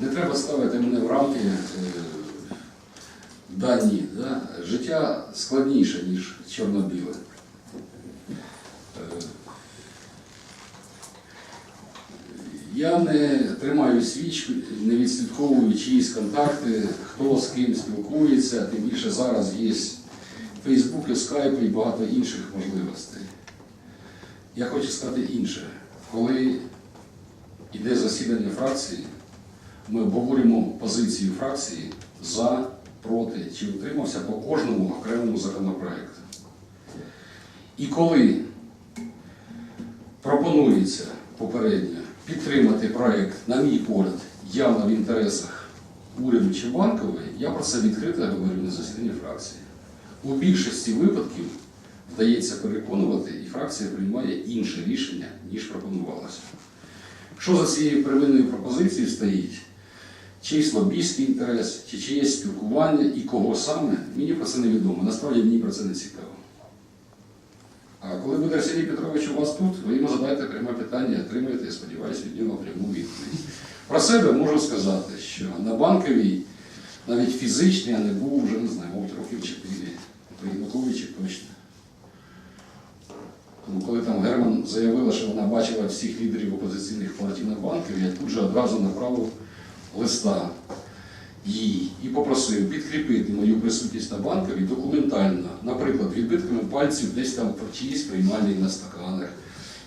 Не треба ставити мене в рамки е, дані. Да? Життя складніше, ніж чорно-біле. Е, Я не тримаю свічку, не відслідковую чиїсь контакти, хто з ким спілкується, тим більше зараз є Фейсбук, Скайп і багато інших можливостей. Я хочу сказати інше. Коли йде засідання фракції, ми обговорюємо позицію фракції за, проти чи утримався по кожному окремому законопроекту. І коли пропонується попередньо підтримати проект, на мій погляд, явно в інтересах уряду чи банкової, я про це відкрито говорю на засіданні фракції. У більшості випадків вдається переконувати, і фракція приймає інше рішення, ніж пропонувалося. Що за цією первинною пропозицією стоїть? Чийсь лобійський інтерес, чи чиєсь спілкування і кого саме, мені про це невідомо. Насправді мені про це не цікаво. А коли буде Арсеній Петрович у вас тут, ви йому задаєте пряме питання, отримаєте, я сподіваюся, від нього пряму відповідь. Про себе можу сказати, що на банковій, навіть фізично, я не був вже, не знаю, мабуть, років 4, при Януковичі точно. Тому коли там Герман заявила, що вона бачила всіх лідерів опозиційних партій на банків, я тут же одразу направив листа їй і попросив підкріпити мою присутність на банкові документально, наприклад, відбитками пальців десь там в чиїсь приймальні на стаканах,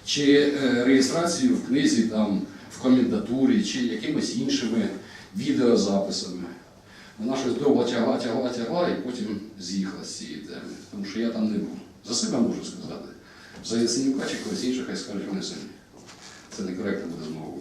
чи е, реєстрацію в книзі там в комендатурі, чи якимись іншими відеозаписами. Вона щось довго тягла, тягла, тягла і потім з'їхала з цієї теми, тому що я там не був. За себе можу сказати. За Яценюка чи когось інших, хай скажуть вони самі. Це некоректно буде змова.